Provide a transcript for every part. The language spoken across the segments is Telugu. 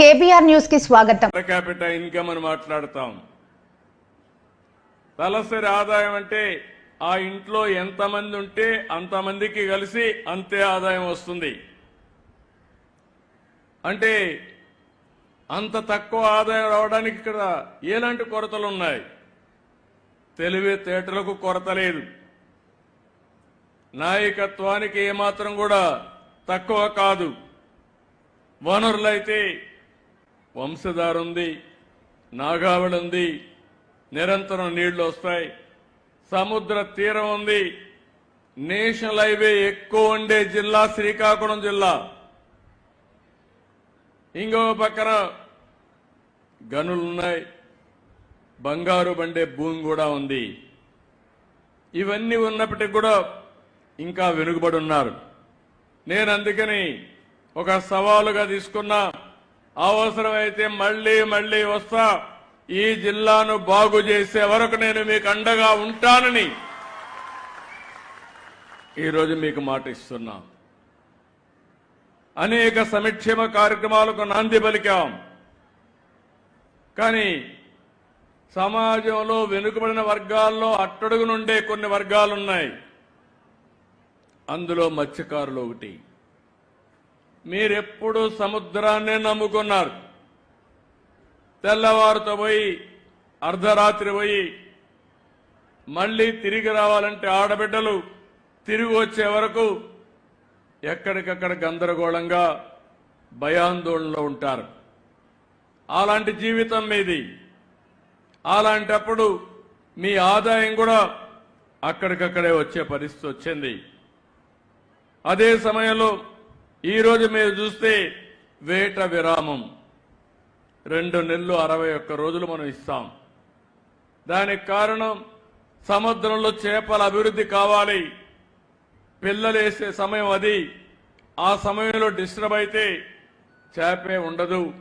కేబీఆర్ న్యూస్కి స్వాగతం. పర్ క్యాపిటల్ ఇన్కమ్ అని మాట్లాడతాం. తలసరి ఆదాయం అంటే ఆ ఇంట్లో ఎంతమంది ఉంటే అంతమందికి కలిసి అంతే ఆదాయం వస్తుంది. అంటే అంత తక్కువ ఆదాయం రావడానికి ఇక్కడ ఎలాంటి కొరతలు ఉన్నాయి? తెలివితేటలకు కొరత లేదు. నాయకత్వానికి ఏమాత్రం కూడా తక్కువ కాదు. వనరులైతే వంశధార ఉంది నాగావళి ఉంది నిరంతరం నీళ్ళు వస్తాయి. సముద్ర తీరం ఉంది. నేషనల్ హైవే ఎక్కువ ఉండే జిల్లా శ్రీకాకుళం జిల్లా. ఇంకో పక్కన గనులున్నాయి. బంగారు బండే భూమి కూడా ఉంది. ఇవన్నీ ఉన్నప్పటికీ కూడా ఇంకా వెనుకబడి ఉన్నారు. నేను అందుకని ఒక సవాలుగా తీసుకున్నా. అవసరమైతే మళ్ళీ మళ్ళీ వస్తా. ఈ జిల్లాను బాగు చేసే వరకు నేను మీకు అండగా ఉంటానని ఈరోజు మీకు మాట ఇస్తున్నా. అనేక సంక్షేమ కార్యక్రమాలకు నాంది పలికాం. కానీ సమాజంలో వెనుకబడిన వర్గాల్లో అట్టడుగు నుండే కొన్ని వర్గాలున్నాయి. అందులో మత్స్యకారులు ఒకటి. మీరెప్పుడు సముద్రాన్నే నమ్ముకున్నారు. తెల్లవారుతో పోయి అర్ధరాత్రి పోయి మళ్ళీ తిరిగి రావాలంటే ఆడబిడ్డలు తిరిగి వచ్చే వరకు ఎక్కడికక్కడ గందరగోళంగా భయాందోళనలో ఉంటారు. అలాంటి జీవితం మీది. అలాంటప్పుడు మీ ఆదాయం కూడా అక్కడికక్కడే వచ్చే పరిస్థితి వచ్చింది. అదే సమయంలో ఈరోజు మీరు చూస్తే వేట విరామం. రెండు నెలలు అరవై ఒక్క రోజులు మనం ఇస్తాం. దానికి కారణం సముద్రంలో చేపల అభివృద్ధి కావాలి. పిల్లలు వేసే సమయం అది. ఆ సమయంలో డిస్టర్బ్ అయితే చేపే ఉండదు.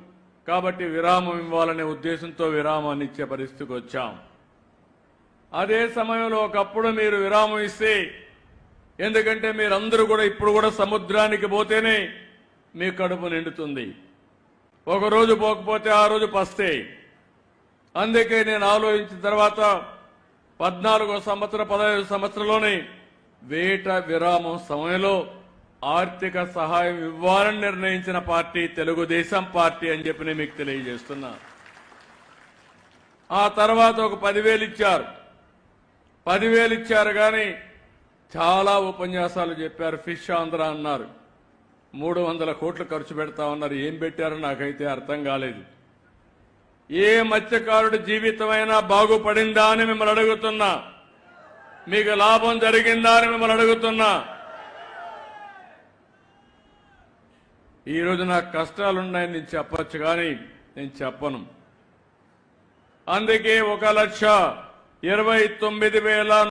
కాబట్టి విరామం ఇవ్వాలనే ఉద్దేశంతో విరామాన్ని ఇచ్చే పరిస్థితికి వచ్చాం. అదే సమయంలో ఒకప్పుడు మీరు విరామం ఇస్తే ఎందుకంటే మీరందరూ కూడా ఇప్పుడు కూడా సముద్రానికి పోతేనే మీ కడుపు నిండుతుంది. ఒకరోజు పోకపోతే ఆ రోజు పస్తే. అందుకే నేను ఆలోచించిన తర్వాత పద్నాలుగో సంవత్సరం పదహైదు సంవత్సరంలోనే వేట విరామం సమయంలో ఆర్థిక సహాయం ఇవ్వాలని నిర్ణయించిన పార్టీ తెలుగుదేశం పార్టీ అని చెప్పి నేను మీకు తెలియజేస్తున్నా. ఆ తర్వాత ఒక పదివేలు ఇచ్చారు. పదివేలు ఇచ్చారు కానీ చాలా ఉపన్యాసాలు చెప్పారు. ఫిష్ ఆంధ్ర అన్నారు. మూడు వందల కోట్లు ఖర్చు పెడతా ఉన్నారు. ఏం పెట్టారో నాకైతే అర్థం కాలేదు. ఏ మత్స్యకారుడి జీవితమైనా బాగుపడిందా అని మిమ్మల్ని అడుగుతున్నా. మీకు లాభం జరిగిందా అని మిమ్మల్ని అడుగుతున్నా. ఈరోజు నాకు కష్టాలున్నాయని నేను చెప్పచ్చు కానీ నేను చెప్పను. అందుకే ఒక లక్ష ఇరవై తొమ్మిది వేల